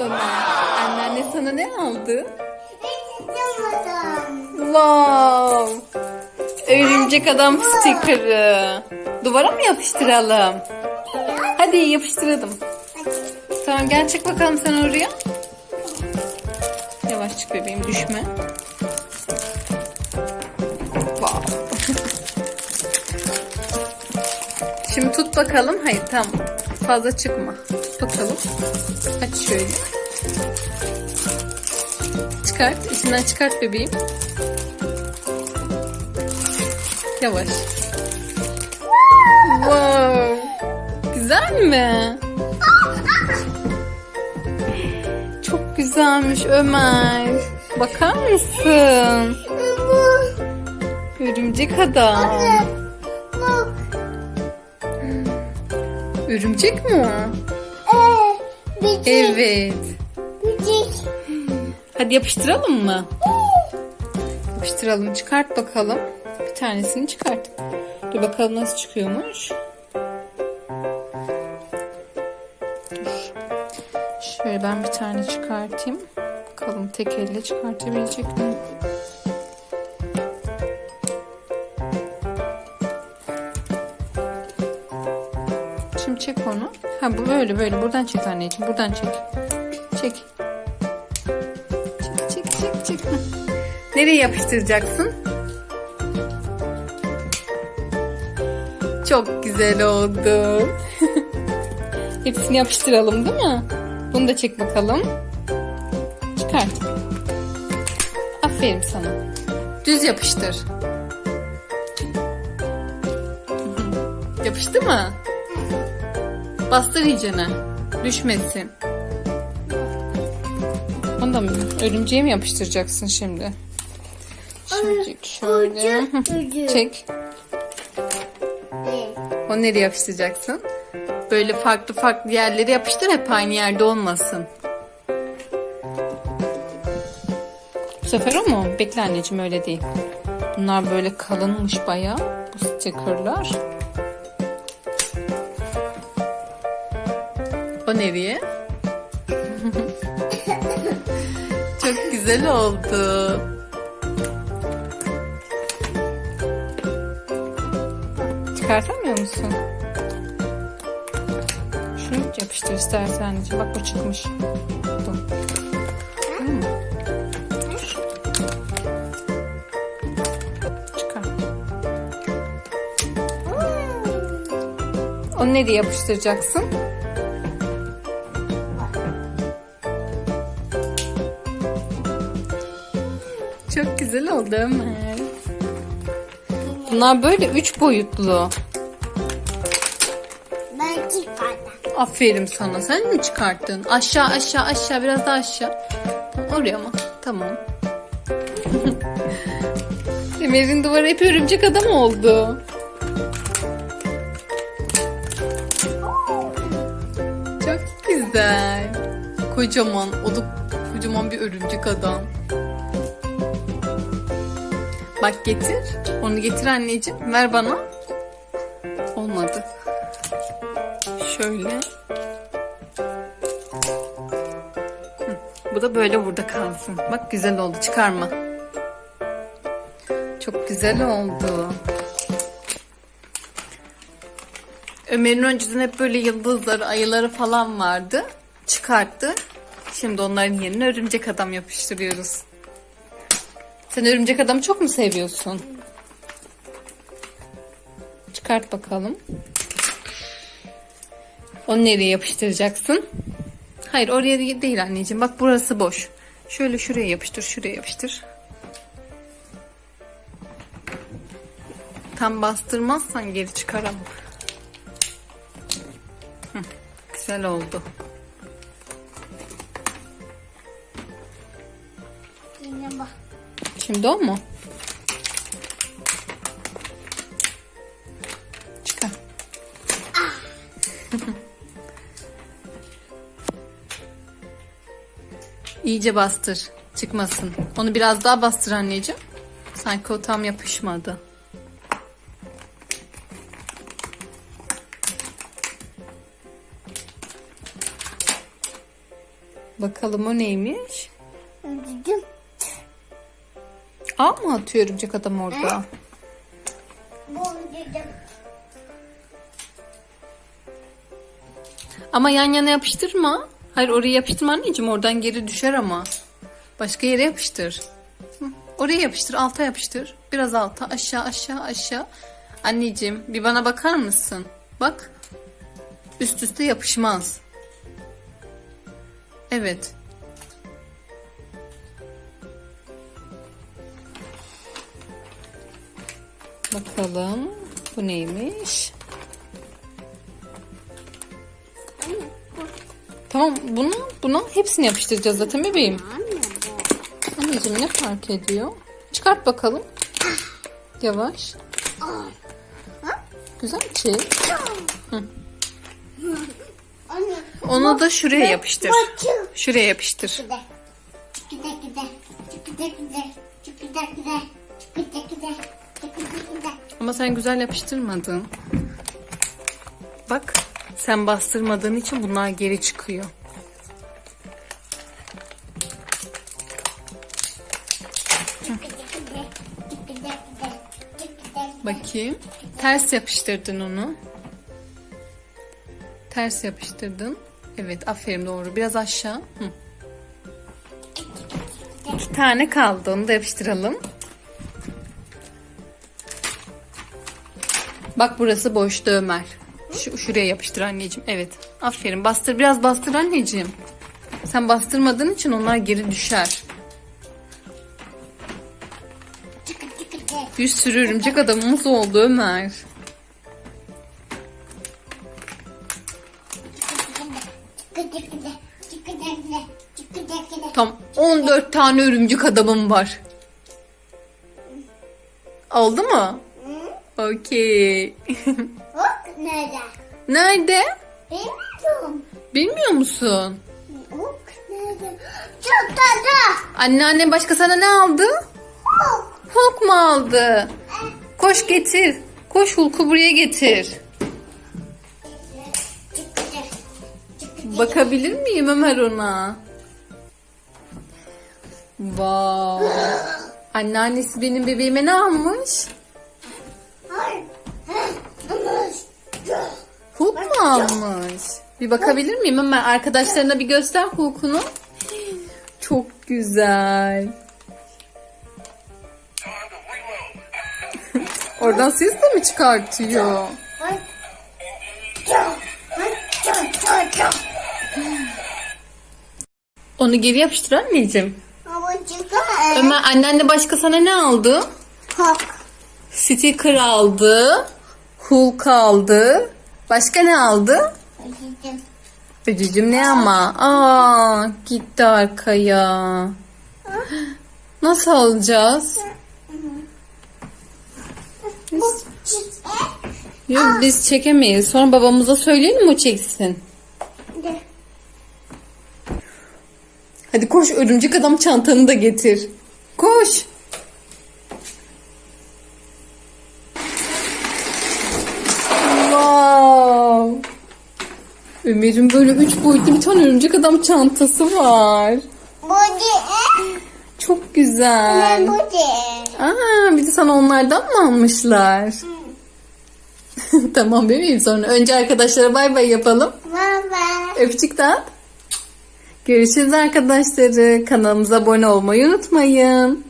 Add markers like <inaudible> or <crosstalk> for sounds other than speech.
Ömer, anneanne sana ne aldı? Wow! Örümcek adam sticker'ı. Duvara mı yapıştıralım? Hadi yapıştıralım. Tamam gel çık bakalım sen oraya. Yavaş çık bebeğim düşme. Wow. <laughs> Şimdi tut bakalım. Hayır tamam. Fazla çıkma. Bakalım. Aç şöyle. Çıkart. İçinden çıkart bebeğim. Yavaş. Wow. Güzel mi? Çok güzelmiş Ömer. Bakar mısın? Örümcek adam. Örümcek mi o? Bicik. Evet. Bicik. Hadi yapıştıralım mı? Yapıştıralım. Çıkart bakalım. Bir tanesini çıkart. Dur bakalım nasıl çıkıyormuş. Dur. Şöyle ben bir tane çıkartayım. Bakalım tek elle çıkartabilecek mi? Şimdi çek onu. Ha bu böyle böyle. Buradan çek anneciğim. Buradan çek. Çek. Çek çek çek çek. Nereye yapıştıracaksın? Çok güzel oldu. <laughs> Hepsini yapıştıralım değil mi? Bunu da çek bakalım. Çıkart. Aferin sana. Düz yapıştır. Yapıştı mı? Bastır iyicene. Düşmesin. Onu da mı? Örümceğe mi yapıştıracaksın şimdi? Şimdi şöyle. Çek. Onu nereye yapıştıracaksın? Böyle farklı farklı yerlere yapıştır hep aynı yerde olmasın. Bu sefer o mu? Bekle anneciğim öyle değil. Bunlar böyle kalınmış bayağı. Bu stickerlar. O nereye? Çok güzel oldu. Çıkartamıyor musun? Şunu yapıştır istersen. Bak bu çıkmış. Bu. Mı? Çıkar. Onu yapıştıracaksın? Ömer. Bunlar böyle üç boyutlu. Ben çıkardım. Aferin sana. Sen mi çıkarttın? Aşağı aşağı aşağı biraz daha aşağı. Oraya mı? Tamam. <laughs> Emir'in duvarı hep örümcek adam oldu. Çok güzel. Kocaman. O da kocaman bir örümcek adam. Bak getir. Onu getir anneciğim. Ver bana. Olmadı. Şöyle. Hı, Bu da böyle burada kalsın. Bak güzel oldu. Çıkarma. Çok güzel oldu. Ömer'in önceden hep böyle yıldızları, ayıları falan vardı. Çıkarttı. Şimdi onların yerine örümcek adam yapıştırıyoruz. Sen örümcek adamı çok mu seviyorsun? Çıkart bakalım. Onu nereye yapıştıracaksın? Hayır oraya değil anneciğim. Bak burası boş. Şöyle şuraya yapıştır, şuraya yapıştır. Tam bastırmazsan geri çıkaramam. Güzel oldu. Yine bak. Şimdi o mu? Çıkar. <laughs> İyice bastır. Çıkmasın. Onu biraz daha bastır anneciğim. Sanki o tam yapışmadı. Bakalım o neymiş? Dedim. Ağ mı atıyor örümcek adam orada? Ama yan yana yapıştırma. Hayır oraya yapıştırma anneciğim oradan geri düşer ama. Başka yere yapıştır. Hı, Oraya yapıştır alta yapıştır. Biraz alta aşağı aşağı aşağı. Anneciğim bir bana bakar mısın? Bak. Üst üste yapışmaz. Evet. Bakalım bu neymiş? Tamam bunu bunu hepsini yapıştıracağız zaten bebeğim. Anneciğim ne fark ediyor? Çıkart bakalım. Yavaş. Güzel çek. Anne. Onu da şuraya yapıştır. Şuraya yapıştır. Ama sen güzel yapıştırmadın. Bak sen bastırmadığın için bunlar geri çıkıyor. Bakayım. Ters yapıştırdın onu. Ters yapıştırdın. Evet aferin doğru. Biraz aşağı. Hı. İki tane kaldı. Onu da yapıştıralım. Bak burası boştu Ömer. Şu, şuraya yapıştır anneciğim. Evet. Aferin. Bastır. Biraz bastır anneciğim. Sen bastırmadığın için onlar geri düşer. Bir sürü örümcek adamımız oldu Ömer. Tam 14 tane örümcek adamım var. Oldu mu? Okey. <laughs> Bak nerede? Nerede? Bilmiyorum. Bilmiyor musun? Bak nerede? Çantada. Anneannem başka sana ne aldı? Bak. Hulk mu aldı? Koş getir. Koş Hulk'u buraya getir. Bakabilir miyim Ömer ona? Wow. <gasps> Anneannesi benim bebeğime ne almış? Almış? Bir bakabilir miyim Ömer? Arkadaşlarına bir göster Hulk'unu. Çok güzel. <laughs> Oradan ses de mi çıkartıyor? Onu geri yapıştır anneciğim. Ömer annenle başka sana ne aldı? Hak. Sticker aldı. Hulk aldı. Başka ne aldı? Dedim. Öcücüm ne ama? Aa gitti arkaya. Nasıl alacağız? Çiçek. Yok biz çekemeyiz. Sonra babamıza söyleyelim o çeksin. Hadi koş örümcek adam çantanı da getir. Koş. Wow. Ömer'in böyle üç boyutlu bir tane örümcek adam çantası var. Bu. Çok güzel. Bu de. Aa, bir de sana onlardan mı almışlar? <laughs> tamam bebeğim sonra. Önce arkadaşlara bay bay yapalım. Baba. Öpücük de at. Görüşürüz arkadaşları. Kanalımıza abone olmayı unutmayın.